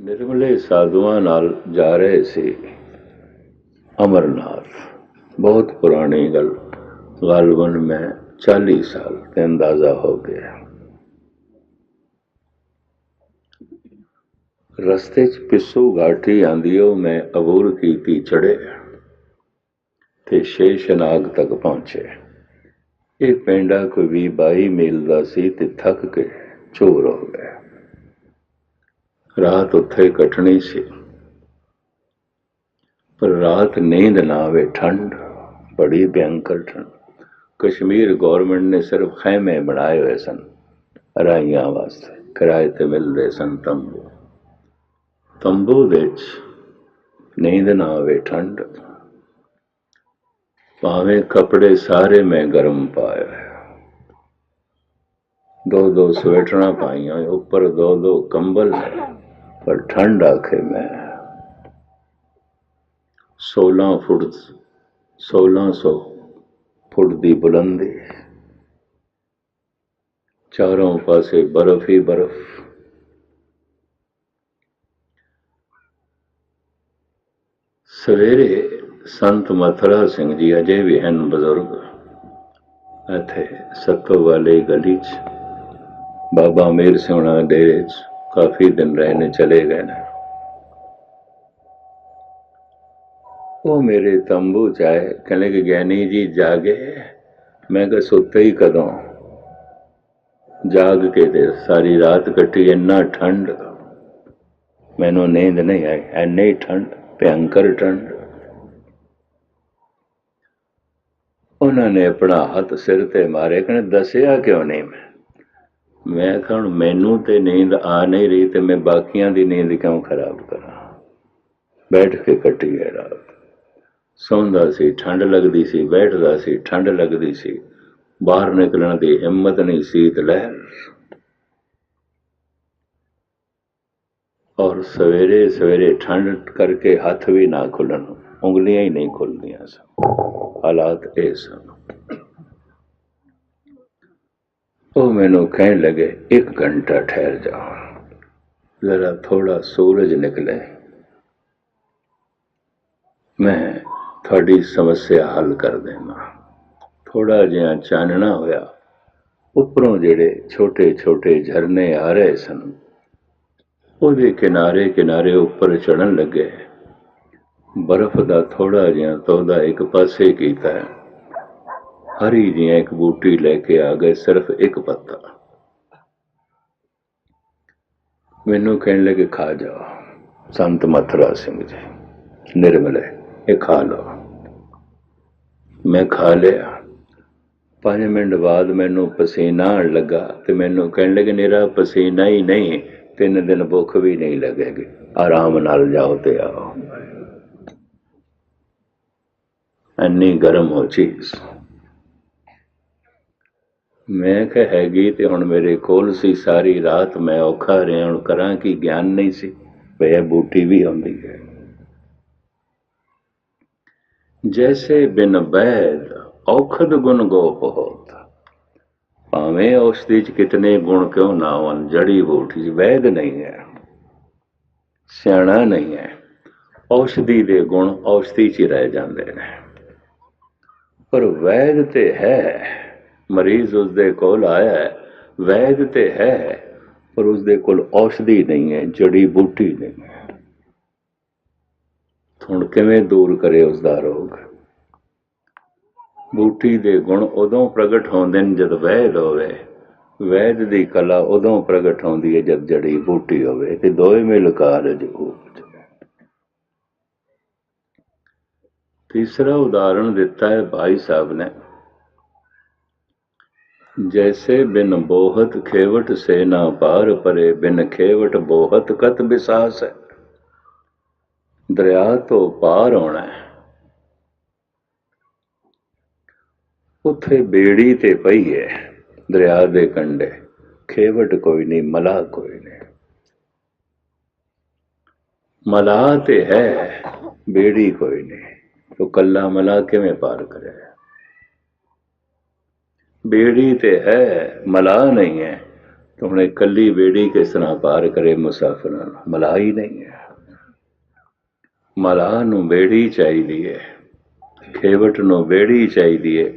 ਨਿਰਮਲੇ ਸਾਧੂਆਂ ਨਾਲ ਜਾ ਰਹੇ ਸੀ। ਅਮਰਨਾਥ, ਬਹੁਤ ਪੁਰਾਣੀ ਗੱਲ। ਗਾਲਬਨ ਮੈਂ 40 ਸਾਲ ਤੇ ਅੰਦਾਜ਼ਾ ਹੋ ਗਿਆ। ਰਸਤੇ 'ਚ ਪਿੱਸੂ ਘਾਟੀ ਆਂਦੀ ਉਹ ਮੈਂ ਅਬੂਰ ਕੀਤੀ ਚੜੇ ਤੇ ਸ਼ੇਸ਼ਨਾਗ ਤੱਕ ਪਹੁੰਚੇ। ਇਹ ਪਿੰਡਾ ਕੋਈ ਵੀ ਬਾਈ ਮੀਲ ਦਾ ਸੀ ਤੇ ਥੱਕ ਕੇ ਚੋਰ ਹੋ ਗਿਆ। ਰਾਤ ਉੱਥੇ ਕੱਟਣੀ ਸੀ। ਪਰ ਰਾਤ ਨੀਂਦ ਨਾ ਆਵੇ, ਠੰਡ, ਬੜੀ ਭਿਅੰਕਰ ਠੰਡ। ਕਸ਼ਮੀਰ ਗਵਰਨਮੈਂਟ ਨੇ ਸਿਰਫ ਖੈਮੇ ਬਣਾਏ ਹੋਏ ਸਨ, ਰਾਈਆਂ ਵਾਸਤੇ, ਕਿਰਾਏ ਤੇ ਮਿਲਦੇ ਸਨ ਤੰਬੂ। ਤੰਬੂ ਵਿੱਚ ਨੀਂਦ ਨਾ ਆਵੇ, ਠੰਡ। ਭਾਵੇਂ ਕੱਪੜੇ ਸਾਰੇ ਮੈਂ ਗਰਮ ਪਾਏ ਦੋ ਦੋ ਸਵੈਟਰਾਂ ਪਾਈਆਂ, ਉੱਪਰ ਦੋ ਦੋ ਕੰਬਲ ਨੇ ਪਰ ਠੰਡ ਆਖੇ ਮੈਂ 16 ਫੁੱਟ 1600 ਫੁੱਟ ਦੀ ਬੁਲੰਦੀ, ਚਾਰੋਂ ਪਾਸੇ ਬਰਫ਼ ਹੀ ਬਰਫ਼। ਸਵੇਰੇ ਸੰਤ ਮਥੁਰਾ ਸਿੰਘ ਜੀ ਅਜੇ ਵੀ ਹਨ ਬਜ਼ੁਰਗ, ਇੱਥੇ ਸਤੋ ਵਾਲੀ ਗਲੀ 'ਚ, ਬਾਬਾ ਮੇਰ ਸਿੰਘਣਾ ਦੇ ਡੇਰੇ 'ਚ ਕਾਫੀ ਦਿਨ ਰਹੇ ਨੇ ਚਲੇ ਗਏ ਨੇ ਉਹ ਮੇਰੇ ਤੰਬੂ ਚ ਆਏ ਕਹਿੰਦੇ ਕਿ ਗਿਆਨੀ ਜੀ ਜਾਗੇ ਮੈਂ ਕਿਹਾ ਸੁੱਤੇ ਹੀ ਕਦੋਂ ਜਾਗ ਕੇ ਤੇ ਸਾਰੀ ਰਾਤ ਕੱਟੀ ਇੰਨਾ ਠੰਡ ਮੈਨੂੰ ਨੀਂਦ ਨਹੀਂ ਆਈ ਐਨੀ ਠੰਡ ਭਿਅੰਕਰ ਠੰਡ ਉਹਨਾਂ ਨੇ ਆਪਣਾ ਹੱਥ ਸਿਰ ਤੇ ਮਾਰੇ ਕਹਿੰਦੇ ਦੱਸਿਆ ਕਿਉਂ ਨਹੀਂ ਮੈਂ ਮੈਂ ਕਿਹਾ ਹੁਣ ਮੈਨੂੰ ਤੇ ਨੀਂਦ ਆ ਨਹੀਂ ਰਹੀ ਤੇ ਮੈਂ ਬਾਕੀਆਂ ਦੀ ਨੀਂਦ ਕਿਉਂ ਖਰਾਬ ਕਰਾਂ? ਬੈਠ ਕੇ ਕੱਟੀ ਹੈ ਰਾਤ। ਸੌਂਦਾ ਸੀ, ਠੰਡ ਲੱਗਦੀ ਸੀ, ਬੈਠਦਾ ਸੀ, ਠੰਡ ਲੱਗਦੀ ਸੀ। ਬਾਹਰ ਨਿਕਲਣ ਦੀ ਹਿੰਮਤ ਨਹੀਂ ਸੀ ਤੇ ਲਹਿਰ। ਔਰ ਸਵੇਰੇ ਸਵੇਰੇ ਠੰਡ ਕਰਕੇ ਹੱਥ ਵੀ ਨਾ ਖੁੱਲਣ, ਉਂਗਲੀਆਂ ਹੀ ਨਹੀਂ ਖੁੱਲਦੀਆਂ ਸਨ। ਹਾਲਾਤ ਇਹ ਸਨ। ਉਹ ਮੈਨੂੰ ਕਹਿਣ ਲੱਗੇ, ਇੱਕ ਘੰਟਾ ਠਹਿਰ ਜਾਓ ਜ਼ਰਾ ਥੋੜਾ ਸੂਰਜ ਨਿਕਲੇ। ਮੈਂ ਤੁਹਾਡੀ ਸਮੱਸਿਆ ਹੱਲ ਕਰ ਦੇਵਾਂ। ਥੋੜਾ ਜਿਹਾ ਚਾਨਣਾ ਹੋਇਆ। ਉੱਪਰੋਂ ਜਿਹੜੇ ਛੋਟੇ ਛੋਟੇ ਝਰਨੇ ਆ ਰਹੇ ਸਨ, ਉਹਦੇ ਕਿਨਾਰੇ ਕਿਨਾਰੇ ਉੱਪਰ ਚੜਨ ਲੱਗੇ। ਬਰਫ਼ ਦਾ ਥੋੜਾ ਜਿਹਾ ਤੋਦਾ ਇੱਕ ਪਾਸੇ ਕੀਤਾ। ਹਰੀ ਜਿਹਾ ਇੱਕ ਬੂਟੀ ਲੈ ਕੇ ਆ ਗਏ, ਸਿਰਫ ਇੱਕ ਪੱਤਾ। ਮੈਨੂੰ ਕਹਿਣ ਲੱਗੇ, ਖਾ ਜਾਓ ਸੰਤ ਮਥੁਰਾ ਸਿੰਘ ਜੀ, ਨਿਰਮਲੇ, ਇਹ ਖਾ ਲਓ। ਮੈਂ ਖਾ ਲਿਆ। ਪੰਜ ਮਿੰਟ ਬਾਅਦ ਮੈਨੂੰ ਪਸੀਨਾ ਆਉਣ ਲੱਗਾ ਤੇ ਮੈਨੂੰ ਕਹਿਣ ਲੱਗੇ, ਨੇਰਾ, ਪਸੀਨਾ ਹੀ ਨਹੀਂ, ਤਿੰਨ ਦਿਨ ਭੁੱਖ ਵੀ ਨਹੀਂ ਲੱਗੇਗੀ। ਆਰਾਮ ਨਾਲ ਜਾਓ ਤੇ ਆਓ। ਅੰਨੀ ਗਰਮ ਹੋ ਚੀਜ਼। ਮੈਂ ਕਿਹਾ, ਹੈਗੀ ਤੇ ਹੁਣ ਮੇਰੇ ਕੋਲ ਸੀ, ਸਾਰੀ ਰਾਤ ਮੈਂ ਔਖਾ ਰਿਹਾ, ਹੁਣ ਕਰਾਂ ਕੀ? ਗਿਆਨ ਨਹੀਂ ਸੀ। ਵੇ ਬੂਟੀ ਵੀ ਆਉਂਦੀ ਹੈ। ਜੈਸੇ ਬਿਨ ਬੈਦ ਔਖਦ ਗੁਣ ਗੋਪ ਹੋਤ। ਭਾਵੇਂ ਔਸ਼ਧੀ ਚ ਕਿਤਨੇ ਗੁਣ ਕਿਉਂ ਨਾ ਹੋਣ ਜੜੀ ਬੂਟੀ ਚ ਵੈਦ ਨਹੀਂ ਹੈ। ਸਿਆਣਾ ਨਹੀਂ ਹੈ। ਔਸ਼ਧੀ ਦੇ ਗੁਣ ਔਸ਼ਧੀ ਚ ਹੀ ਰਹਿ ਜਾਂਦੇ ਨੇ। ਪਰ ਵੈਦ ਤੇ ਹੈ। ਮਰੀਜ਼ ਉਸ ਦੇ ਕੋਲ ਆਇਆ ਹੈ, ਵੈਦ ਤੇ ਹੈ, ਪਰ ਉਸ ਦੇ ਕੋਲ ਔਸ਼ਧੀ ਨਹੀਂ ਹੈ, ਜੜੀ ਬੂਟੀ ਨਹੀਂ ਹੈ। ਹੁਣ ਕਿਵੇਂ ਦੂਰ ਕਰੇ ਉਸ ਦਾ ਰੋਗ? ਬੂਟੀ ਦੇ ਗੁਣ ਉਦੋਂ ਪ੍ਰਗਟ ਹੁੰਦੇ ਨੇ ਜਦ ਵੈਦ ਹੋਵੇ। ਵੈਦ ਦੀ ਕਲਾ ਉਦੋਂ ਪ੍ਰਗਟ ਹੁੰਦੀ ਹੈ ਜਦ ਜੜੀ ਬੂਟੀ ਹੋਵੇ ਤੇ ਦੋਵੇਂ ਮਿਲ ਕਾਰਜ ਉਪਜ ਤੀਸਰਾ ਉਦਾਹਰਣ ਦਿੱਤਾ ਹੈ ਭਾਈ ਸਾਹਿਬ ਨੇ। ਜੈਸੇ ਬਿਨ ਬੋਹਤ ਖੇਵਟ ਸੇ ਨਾ ਪਾਰ ਪਰੇ ਬਿਨ ਖੇਵਟ ਬੋਹਤ ਕਤ ਵਿਸਾਸ ਹੈ ਦਰਿਆ ਤੋਂ ਪਾਰ ਆਉਣਾ ਹੈ ਉੱਥੇ ਬੇੜੀ ਤੇ ਪਈ ਹੈ ਦਰਿਆ ਦੇ ਕੰਢੇ ਖੇਵਟ ਕੋਈ ਨਹੀਂ ਮਲਾ ਕੋਈ ਨਹੀਂ ਮਲਾ ਤੇ ਹੈ ਬੇੜੀ ਕੋਈ ਨਹੀਂ ਤੋ ਕੱਲਾ ਮਲਾ ਕਿਵੇਂ ਪਾਰ ਕਰੇ ਬੇੜੀ ਤੇ ਹੈ, ਮਲਾ ਨਹੀਂ ਹੈ। ਤਾਂ ਹੁਣ ਇਕੱਲੀ ਬੇੜੀ ਕਿਸ ਤਰ੍ਹਾਂ ਪਾਰ ਕਰੇ ਮੁਸਾਫਰਾਂ ਨੂੰ। ਮਲਾਹ ਹੀ ਨਹੀਂ ਹੈ। ਮਲਾਹ ਨੂੰ ਬੇੜੀ ਚਾਹੀਦੀ ਹੈ। ਖੇਵਟ ਨੂੰ ਬੇੜੀ ਚਾਹੀਦੀ ਹੈ।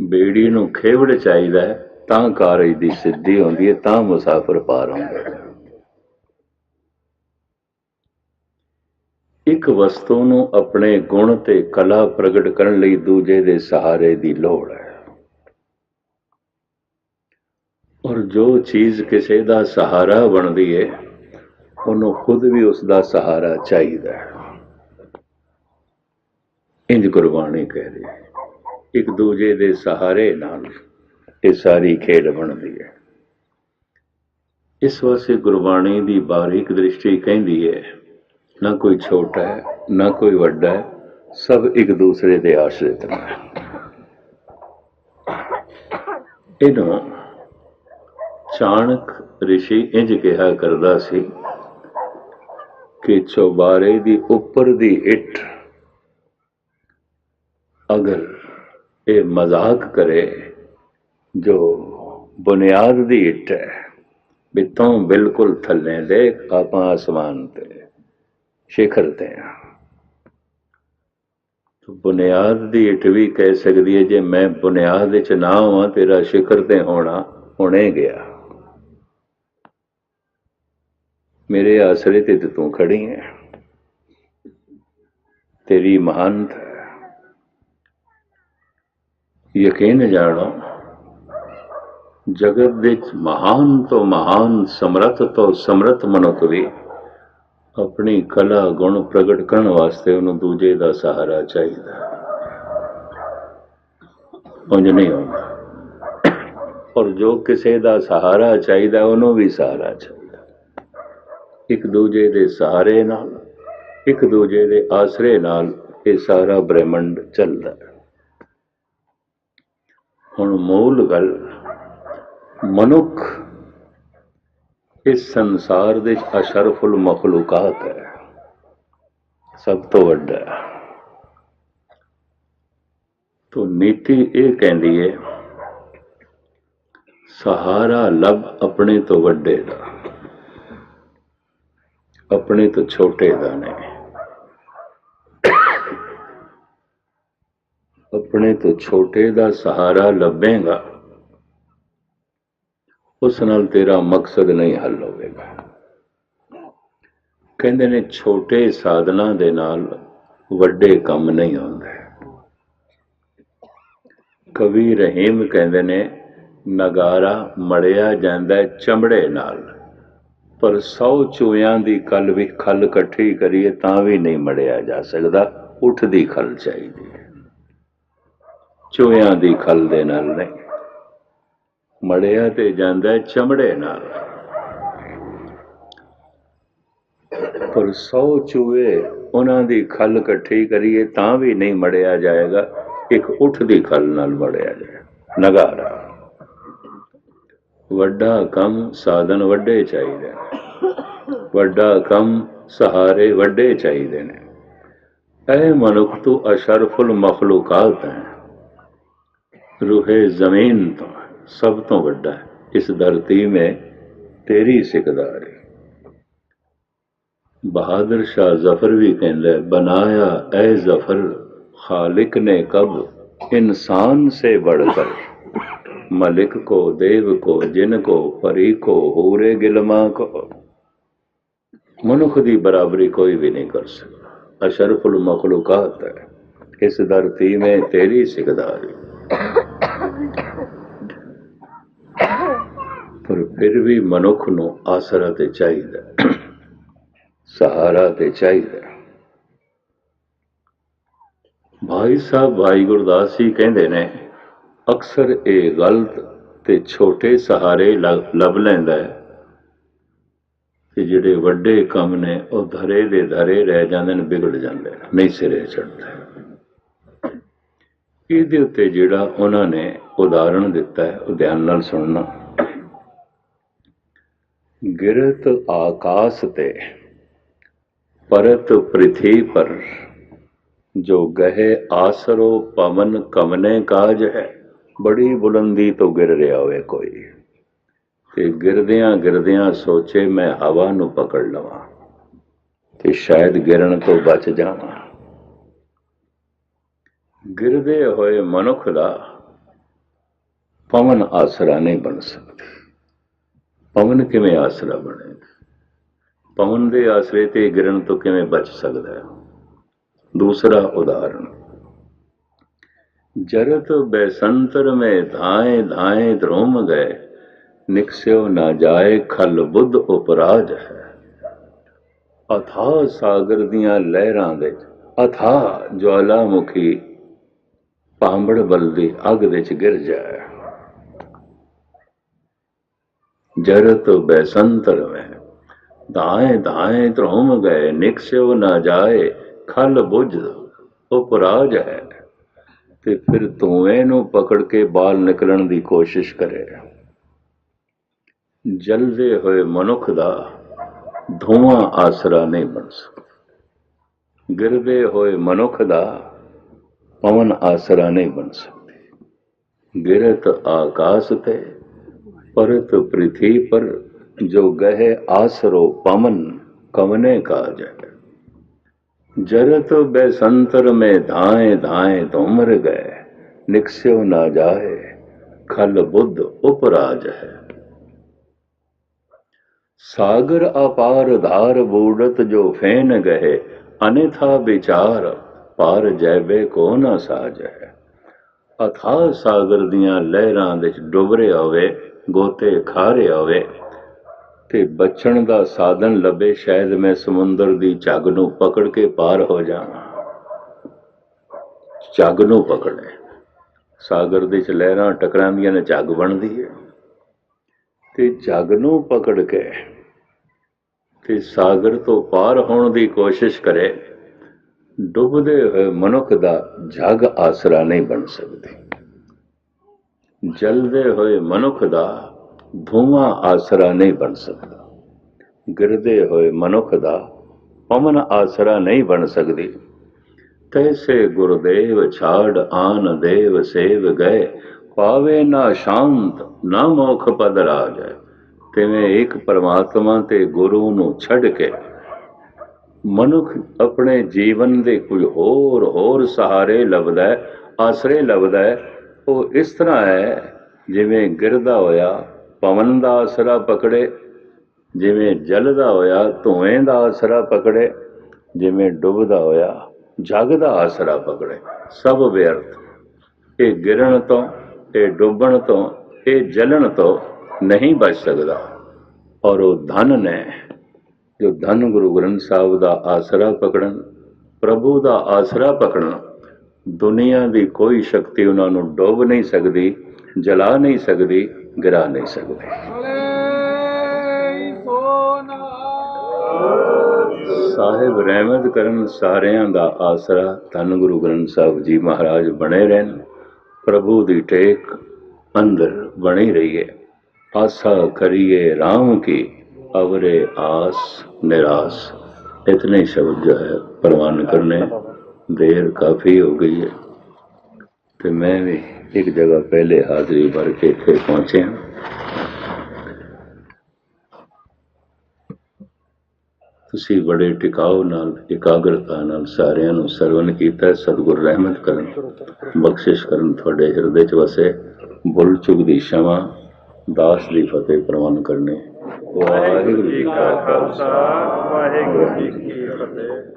ਬੇੜੀ ਨੂੰ ਖੇਵੜ ਚਾਹੀਦਾ ਹੈ, ਤਾਂ ਕਾਰਜ ਦੀ ਸਿੱਧੀ ਹੁੰਦੀ ਹੈ, ਤਾਂ ਮੁਸਾਫਰ ਪਾਰ ਹੁੰਦਾ ਇੱਕ ਵਸਤੂ ਨੂੰ ਆਪਣੇ ਗੁਣ ਤੇ ਕਲਾ ਪ੍ਰਗਟ ਕਰਨ ਲਈ ਦੂਜੇ ਦੇ ਸਹਾਰੇ ਦੀ ਲੋੜ ਹੈ। ਔਰ ਜੋ ਚੀਜ਼ ਕਿਸੇ ਦਾ ਸਹਾਰਾ ਬਣਦੀ ਹੈ ਉਹਨੂੰ ਖੁਦ ਵੀ ਉਸ ਦਾ ਸਹਾਰਾ ਚਾਹੀਦਾ ਹੈ। ਇੰਜ ਗੁਰਬਾਣੀ ਕਹਿ ਰਹੀ ਹੈ, ਇੱਕ ਦੂਜੇ ਦੇ ਸਹਾਰੇ ਨਾਲ ਇਹ ਸਾਰੀ ਖੇਡ ਬਣਦੀ ਹੈ। ਇਸ ਵਾਸਤੇ ਗੁਰਬਾਣੀ ਦੀ ਬਾਰੀਕ ਦ੍ਰਿਸ਼ਟੀ ਕਹਿੰਦੀ ਹੈ, ਨਾ ਕੋਈ ਛੋਟਾ ਹੈ, ਨਾ ਕੋਈ ਵੱਡਾ ਹੈ, ਸਭ ਇੱਕ ਦੂਸਰੇ ਦੇ ਆਸ਼ਰਿਤ ਨੇ। ਇਹਨੂੰ ਚਾਣਕ ਰਿਸ਼ੀ ਇੰਜ ਕਿਹਾ ਕਰਦਾ ਸੀ ਕਿ ਚੌਬਾਰੇ ਦੀ ਉੱਪਰ ਦੀ ਇੱਟ ਅਗਰ ਇਹ ਮਜ਼ਾਕ ਕਰੇ, ਜੋ ਬੁਨਿਆਦ ਦੀ ਇੱਟ ਹੈ ਬਿੱਤੋਂ ਬਿਲਕੁਲ ਥੱਲੇ ਦੇਖ ਆਪਾਂ ਅਸਮਾਨ ਤੇ ਸ਼ਿਖਰ ਤੇ ਆ ਬੁਨਿਆਦ ਦੀ ਇੱਟ ਵੀ ਕਹਿ ਸਕਦੀ ਹੈ, ਜੇ ਮੈਂ ਬੁਨਿਆਦ ਵਿੱਚ ਨਾ ਹਾਂ ਤੇਰਾ ਸ਼ਿਖਰ ਤੇ ਹੋਣਾ, ਹੁਣੇ ਗਿਆ। ਮੇਰੇ ਆਸਰੇ ਤੇ ਤੂੰ ਖੜੀ ਹੈ। ਤੇਰੀ ਮਹਾਨਤ ਯਕੀਨ ਜਾਣੋ, ਜਗਤ ਵਿੱਚ ਮਹਾਨ ਤੋਂ ਮਹਾਨ, ਸਮਰੱਥ ਤੋਂ ਸਮਰੱਥ ਮਨੁੱਖ ਵੀ ਆਪਣੀ ਕਲਾ ਗੁਣ ਪ੍ਰਗਟ ਕਰਨ ਵਾਸਤੇ ਉਹਨੂੰ ਦੂਜੇ ਦਾ ਸਹਾਰਾ ਚਾਹੀਦਾ ਹੈ। ਨਹੀਂ ਹੁੰਦਾ। ਔਰ ਜੋ ਕਿਸੇ ਦਾ ਸਹਾਰਾ ਚਾਹੀਦਾ ਉਹਨੂੰ ਵੀ ਸਹਾਰਾ ਚਾਹੀਦਾ ਇੱਕ ਦੂਜੇ ਦੇ ਸਹਾਰੇ ਨਾਲ, ਇੱਕ ਦੂਜੇ ਦੇ ਆਸਰੇ ਨਾਲ ਇਹ ਸਾਰਾ ਬ੍ਰਹਿਮੰਡ ਚੱਲਦਾ ਹੁਣ ਮੂਲ ਗੱਲ, ਮਨੁੱਖ ਇਸ ਸੰਸਾਰ ਦੇ ਅਸ਼ਰਫੁਲ ਮਖਲੂਕਾਤ ਹੈ, ਸਭ ਤੋਂ ਵੱਡਾ ਤੋ ਨੀਤੀ ਇਹ ਕਹਿੰਦੀ ਹੈ, ਸਹਾਰਾ ਲੱਭ ਆਪਣੇ ਤੋਂ ਵੱਡੇ ਦਾ। ਆਪਣੇ ਤੋਂ ਛੋਟੇ ਦਾ ਨਹੀਂ ਆਪਣੇ ਤੋਂ ਛੋਟੇ ਦਾ ਸਹਾਰਾ ਲੱਭੇਗਾ। ਉਸ ਨਾਲ ਤੇਰਾ ਮਕਸਦ ਨਹੀਂ ਹੱਲ ਹੋਵੇਗਾ। ਕਹਿੰਦੇ ਨੇ ਛੋਟੇ ਸਾਧਨਾਂ ਦੇ ਨਾਲ ਵੱਡੇ ਕੰਮ ਨਹੀਂ ਹੁੰਦੇ ਕਵੀ ਰਹੀਮ ਕਹਿੰਦੇ ਨੇ, ਨਗਾਰਾ ਮੜਿਆ ਜਾਂਦਾ ਚਮੜੇ ਨਾਲ। ਪਰ ਸੌ ਚੂਹਿਆਂ ਦੀ ਕਲ ਵੀ ਖਲ ਇਕੱਠੀ ਕਰੀਏ ਤਾਂ ਵੀ ਨਹੀਂ ਮੜਿਆ ਜਾ ਸਕਦਾ। ਉੱਠਦੀ ਖਲ ਚਾਹੀਦੀ ਹੈ। ਚੂਹਿਆਂ ਦੀ ਖਲ ਦੇ ਨਾਲ ਨਹੀਂ। ਮੜਿਆ ਤੇ ਜਾਂਦਾ ਚਮੜੇ ਨਾਲ। ਪਰ ਸੌ ਚੂਹੇ ਉਹਨਾਂ ਦੀ ਖਲ ਇਕੱਠੀ ਕਰੀਏ ਤਾਂ ਵੀ ਨਹੀਂ ਮੜਿਆ ਜਾਏਗਾ। ਇੱਕ ਉੱਠਦੀ ਖਲ ਨਾਲ ਮੜਿਆ ਜਾਏ। ਨਗਾਰਾ। وڈا کم سادن وڈے چاہیے وڈا کم سہارے وڈے چاہیے نے اے منک تو اشرف المخلوقات ہیں روح زمین تو سب تو وڈا ہے اس دھرتی میں تیری سکدار ہے بہادر شاہ ظفر بھی کہندے بنایا اے ظفر خالق نے کب انسان سے بڑھ کر मलिक को देव को जिन को परी को हूरे गिलमा को ਮਨੁੱਖ ਦੀ ਬਰਾਬਰੀ ਕੋਈ ਵੀ ਨਹੀਂ ਕਰ ਸਕਦਾ ਅਸ਼ਰਫੁਲ ਮਖਲੂਕਾਤ ਹੈ ਇਸ ਧਰਤੀ में तेरी सिकदारी ਪਰ ਫਿਰ ਵੀ ਮਨੁੱਖ ਨੂੰ ਆਸਰਾ ਤੇ ਚਾਹੀਦਾ ਹੈ। ਸਹਾਰਾ ਤੇ ਚਾਹੀਦਾ ਹੈ। ਭਾਈ ਸਾਹਿਬ ਭਾਈ ਗੁਰਦਾਸ ਜੀ ਕਹਿੰਦੇ ਨੇ ਅਕਸਰ ਇਹ ਗਲਤ ਤੇ ਛੋਟੇ ਸਹਾਰੇ ਲੱਭ ਲੈਂਦਾ ਹੈ ਕਿ ਜਿਹੜੇ ਵੱਡੇ ਕੰਮ ਨੇ, ਉਹ ਧਰੇ ਦੇ ਧਰੇ ਰਹਿ ਜਾਂਦੇ ਨੇ, ਵਿਗੜ ਜਾਂਦੇ ਨੇ, ਨਹੀਂ ਸਿਰੇ ਚੜਦਾ ਇਹਦੇ ਉੱਤੇ ਜਿਹੜਾ ਉਹਨਾਂ ਨੇ ਉਦਾਹਰਣ ਦਿੱਤਾ ਹੈ, ਉਹ ਧਿਆਨ ਨਾਲ ਸੁਣਨਾ। ਗਿਰਤ ਆਕਾਸ਼ ਤੇ ਪਰਤ ਪ੍ਰਿਥੀ ਪਰ ਜੋ ਗਹਿ ਆਸਰੋ ਪਵਨ ਕਮਨੇ ਕਾਜ ਹੈ। ਬੜੀ ਬੁਲੰਦੀ ਤੋਂ ਗਿਰ ਰਿਹਾ ਹੋਵੇ ਕੋਈ। ਤੇ ਗਿਰਦਿਆਂ ਗਿਰਦਿਆਂ ਸੋਚੇ ਮੈਂ ਹਵਾ ਨੂੰ ਪਕੜ ਲਵਾਂ ਤੇ ਸ਼ਾਇਦ ਗਿਰਨ ਤੋਂ ਬਚ ਜਾਵਾਂ। ਗਿਰਦੇ ਹੋਏ ਮਨੁੱਖ ਦਾ ਪਵਨ ਆਸਰਾ ਨਹੀਂ ਬਣ ਸਕਦਾ। ਪਵਨ ਕਿਵੇਂ ਆਸਰਾ ਬਣੇ? ਪਵਨ ਦੇ ਆਸਰੇ ਤੇ ਗਿਰਨ ਤੋਂ ਕਿਵੇਂ ਬਚ ਸਕਦਾ ਦੂਸਰਾ ਉਦਾਹਰਣ। جرت بے سنتر میں دھائیں دھائیں دروم گئے نکسو نہ جائے کھل بدھ اپراج ہے اتھا ساگر دیاں لہراں دے اتھا جوالا مکھی پامبڑ بلدی اگ دے گر جائے جرت بے سنتر میں دائیں دائیں دروم گئے نکسو نہ جائے کھل بجھ اپراج ہے ਤੇ ਫਿਰ ਧੂਏ ਨੂੰ ਪਕੜ ਕੇ ਬਾਲ ਨਿਕਲਣ ਦੀ ਕੋਸ਼ਿਸ਼ ਕਰੇ ਜਲਦੇ ਹੋਏ ਮਨੁੱਖ ਦਾ ਧੂਆਂ ਆਸਰਾ ਨਹੀਂ ਬਣ ਸਕਦਾ ਗਿਰਦੇ ਹੋਏ ਮਨੁੱਖ ਦਾ ਪਵਨ ਆਸਰਾ ਨਹੀਂ ਬਣ ਸਕਦੀ ਗਿਰਤ ਆਕਾਸ ਤੇ परत पृथ्वी पर जो गहे आसरो पवन कवने काज है जरत बैसंतर में धाए धाए तुमर गए निकस्यो ना जाए खल बुद्ध उपराज है सागर अपार धार बूढ़त जो फेन गए अन्यथा विचार पार जैबे को ना साज है ਅਥਾਹ ਸਾਗਰ ਦੀਆਂ ਲਹਿਰਾਂ ਵਿੱਚ ਡੁੱਬ ਰਿਹਾ ਹੋਵੇ ਗੋਤੇ ਖਾ ਰਿਹਾ ਹੋਵੇ ਤੇ ਬਚਣ ਦਾ ਸਾਧਨ ਲੱਭੇ, ਸ਼ਾਇਦ ਮੈਂ ਸਮੁੰਦਰ ਦੀ ਝੱਗ ਨੂੰ ਪਕੜ ਕੇ ਪਾਰ ਹੋ ਜਾਵਾਂ। ਝੱਗ ਨੂੰ ਪਕੜੇ ਸਾਗਰ ਦੇ ਚ ਲਹਿਰਾਂ ਟਕਰਾਉਂਦੀਆਂ ਨੇ, ਝੱਗ ਬਣਦੀ ਹੈ। ਤੇ ਝੱਗ ਨੂੰ ਪਕੜ ਕੇ ਤੇ ਸਾਗਰ ਤੋਂ ਪਾਰ ਹੋਣ ਦੀ ਕੋਸ਼ਿਸ਼ ਕਰੇ, ਡੁੱਬਦੇ ਹੋਏ ਮਨੁੱਖ ਦਾ ਜਗ ਆਸਰਾ ਨਹੀਂ ਬਣ ਸਕਦੀ। ਜਲਦੇ ਹੋਏ ਮਨੁੱਖ ਦਾ ਧੂਆਂ ਆਸਰਾ ਨਹੀਂ ਬਣ ਸਕਦਾ। ਗਿਰਦੇ ਹੋਏ ਮਨੁੱਖ ਦਾ ਪਵਨ ਆਸਰਾ ਨਹੀਂ ਬਣ ਸਕਦੀ। ਤੈਸੇ ਗੁਰਦੇਵ ਛਾੜ, ਆਨ ਦੇਵ ਸੇਵ ਗਏ। ਪਾਵੇ ਨਾ ਸ਼ਾਂਤ, ਨਾ ਮੋਖ ਪਦ ਰਾਜ। ਤਿਵੇਂ ਇੱਕ ਪਰਮਾਤਮਾ ਤੇ ਗੁਰੂ ਨੂੰ ਛੱਡ ਕੇ ਮਨੁੱਖ ਆਪਣੇ ਜੀਵਨ ਦੇ ਕੋਈ ਹੋਰ ਹੋਰ ਸਹਾਰੇ ਲੱਭਦਾ ਆਸਰੇ ਲੱਭਦਾ ਉਹ ਇਸ ਤਰ੍ਹਾਂ ਹੈ, ਜਿਵੇਂ ਗਿਰਦਾ ਹੋਇਆ ਪਵਨ ਦਾ ਆਸਰਾ ਪਕੜੇ, ਜਿਵੇਂ ਜਲਦਾ ਹੋਇਆ, ਧੂਏ ਦਾ ਆਸਰਾ ਪਕੜੇ, ਜਿਵੇਂ ਡੁੱਬਦਾ ਹੋਇਆ, ਜਗ ਦਾ ਆਸਰਾ ਪਕੜੇ। ਸਭ ਵਿਅਰਥ। ਇਹ ਗਿਰਣ ਤੋਂ, ਇਹ ਡੁੱਬਣ ਤੋਂ, ਇਹ ਜਲਣ ਤੋਂ ਨਹੀਂ ਬਚ ਸਕਦਾ। ਔਰ ਉਹ ਧਨ ਨੇ, ਜੋ ਧਨ ਗੁਰੂ ਗ੍ਰੰਥ ਸਾਹਿਬ ਦਾ ਆਸਰਾ ਪਕੜਨ, ਪ੍ਰਭੂ ਦਾ ਆਸਰਾ ਪਕੜਨ, ਦੁਨੀਆ ਦੀ ਕੋਈ ਸ਼ਕਤੀ ਉਹਨਾਂ ਨੂੰ ਡੋਬ ਨਹੀਂ ਸਕਦੀ, ਜਲਾ ਨਹੀਂ ਸਕਦੀ ਗਿਰਾ ਨਹੀਂ ਸਕਦੇ ਸਾਹਿਬ ਰਹਿਮਤ ਕਰਨ ਸਾਰਿਆਂ ਦਾ ਆਸਰਾ ਧੰਨ ਗੁਰੂ ਗ੍ਰੰਥ ਸਾਹਿਬ ਜੀ ਮਹਾਰਾਜ ਬਣੇ ਰਹਿਣ। ਪ੍ਰਭੂ ਦੀ ਟੇਕ ਅੰਦਰ ਬਣੀ ਰਹੀਏ। ਆਸਾ ਕਰੀਏ ਰਾਮ ਕੀ, ਅਵਰੇ ਆਸ ਨਿਰਾਸ। ਇਤਨੇ ਸ਼ਬਦ ਜੋ ਹੈ ਪ੍ਰਵਾਨ ਕਰਨੇ, ਦੇਰ ਕਾਫੀ ਹੋ ਗਈ ਹੈ। ਤੇ ਮੈਂ ਵੀ एक जगह पहले हाजिरी भर के थे पहुंचे हैं ਤੁਸੀਂ ਬੜੇ ਟਿਕਾਉ ਨਾਲ ਇਕਾਗਰਤਾ ਨਾਲ ਸਾਰਿਆਂ ਨੂੰ ਸਰਵਨ ਕੀਤਾ ਸਤਿਗੁਰ ਰਹਿਮਤ ਕਰਨ ਬਖਸ਼ਿਸ਼ ਕਰਨ ਤੁਹਾਡੇ ਹਿਰਦੇ 'ਚ ਵਸੇ ਭੁੱਲ ਚੁੱਕ ਦੀ ਸ਼ਮਾ ਦਾਸ ਦੀ ਫਤਿਹ ਪ੍ਰਵਾਨ ਕਰਨੇ ਵਾਹਿਗੁਰੂ ਜੀ ਕਾ ਖਾਲਸਾ ਵਾਹਿਗੁਰੂ ਜੀ ਕੀ ਫਤਿਹ